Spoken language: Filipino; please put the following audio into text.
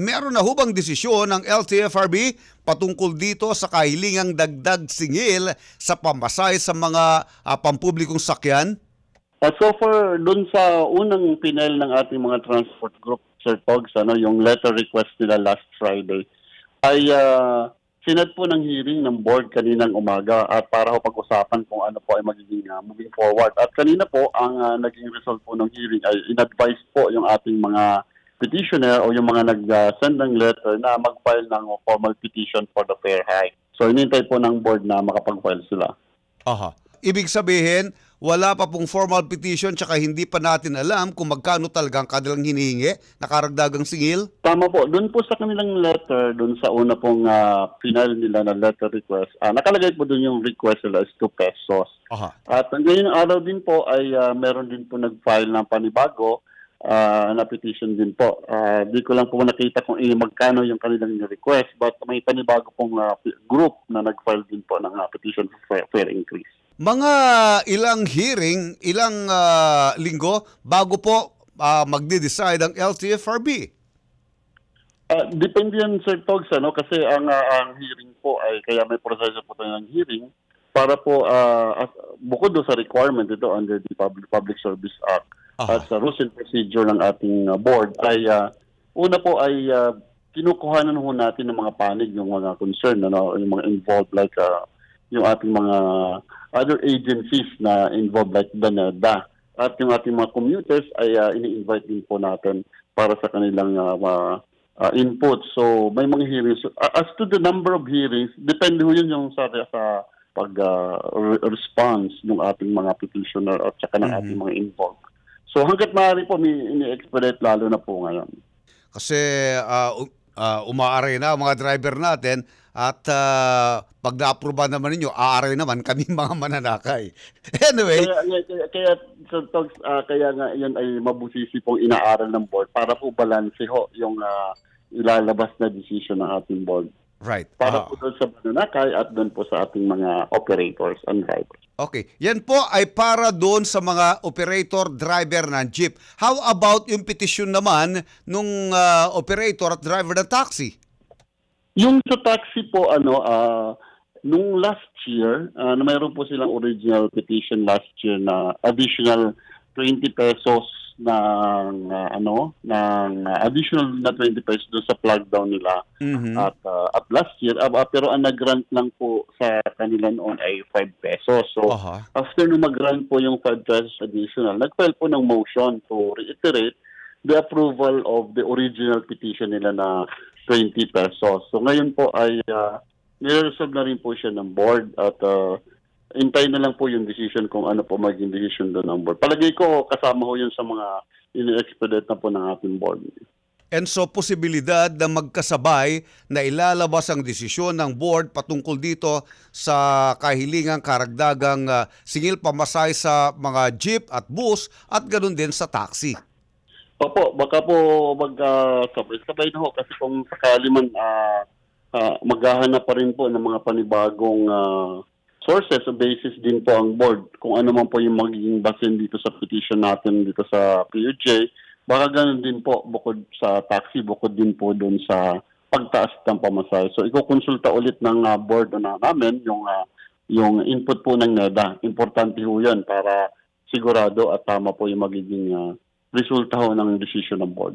meron na hubang desisyon ng LTFRB patungkol dito sa kahilingang dagdag singil sa pamasay sa mga ah, pampublikong sakyan? Uh, so for dun sa unang pinel ng ating mga transport group, Sir Pogs, ano, yung letter request nila last Friday, ay uh, sinad po ng hearing ng board kaninang umaga at para ho pag-usapan kung ano po ay magiging uh, moving forward. At kanina po, ang uh, naging result po ng hearing ay in-advise po yung ating mga petitioner o yung mga nag-send ng letter na mag-file ng formal petition for the fair hike. So inintay po ng board na makapag-file sila. Aha. Ibig sabihin, wala pa pong formal petition tsaka hindi pa natin alam kung magkano talagang kanilang hinihingi na karagdagang singil? Tama po. Doon po sa kanilang letter, doon sa una pong ah, final nila na letter request, ah, nakalagay po doon yung request nila is 2 pesos. Aha. At ngayon araw din po ay ah, meron din po nag-file ng panibago ah, na petition din po. Ah, di ko lang po nakita kung eh, magkano yung kanilang request but may panibago pong ah, group na nag-file din po ng ah, petition for fair, increase. Mga ilang hearing, ilang ah, linggo bago po ah, magde-decide ang LTFRB? Ah, depende yan, Sir Togs, ano, kasi ang, ah, ang hearing po ay, kaya may proseso po tayo ng hearing para po, as- bukod do sa requirement ito under the Public, Public Service Act Aha. at sa rules and procedure ng ating ah, board ay, ah, una po ay ah, kinukuhanan ho natin ng mga panig, yung mga concern, ano, yung mga involved like ah, yung ating mga other agencies na involved like NEDA at yung ating mga commuters ay ah, ini-invite din po natin para sa kanilang mga uh, input. So may mga hearings. Uh, as to the number of hearings, depende ho yun yung sa, sa pag uh, re- response ng ating mga petitioner at saka ng ating mga involved. So hanggat maaari po, may ini-expedite lalo na po ngayon. Kasi ah, u- ah, umaaray na mga driver natin at ah, pag na-aproba naman ninyo, aaray naman kami mga mananakay. Anyway, Kaya, kaya, kaya, Togs, ah, kaya nga yan ay mabusisi pong inaaral ng board para po balanse ho yung ah, ilalabas na decision ng ating board. Right. Para Ah, po doon sa mananakay at doon po sa ating mga operators and drivers. Okay. Yan po ay para doon sa mga operator driver ng jeep. How about yung petition naman nung ah, operator at driver ng taxi? Yung sa taxi po, ano, ah, nung last year, ah, na mayroon po silang original petition last year na additional 20 pesos ng ah, ano, ng additional na 20 pesos doon sa plug down nila. Mhm. At ah, at last year, ah, ah, pero ang nag-grant lang po sa kanila noon ay 5 pesos. So, Aha. after nung mag-grant po yung 5 pesos additional, nag-file po ng motion to reiterate the approval of the original petition nila na 20 pesos. So ngayon po ay uh, niresolve na rin po siya ng board at uh, intay na lang po yung decision kung ano po maging decision doon ng board. Palagay ko kasama ho yun sa mga ini-expedite na po ng ating board. And so posibilidad na magkasabay na ilalabas ang desisyon ng board patungkol dito sa kahilingang karagdagang ah, singil pamasay sa mga jeep at bus at ganoon din sa taxi. Opo, baka po mag-sabay-sabay na ho kasi kung sakali man ah, ah, maghahanap pa rin po ng mga panibagong ah, sources o basis din po ang board kung ano man po yung magiging basin dito sa petition natin dito sa PUJ. Baka ganun din po bukod sa taxi, bukod din po doon sa pagtaas ng pamasahe. So ikukonsulta ulit ng ah, board na namin yung ah, yung input po ng NEDA. Importante ho yan para sigurado at tama po yung magiging ah, resulta ho ng decision ng board.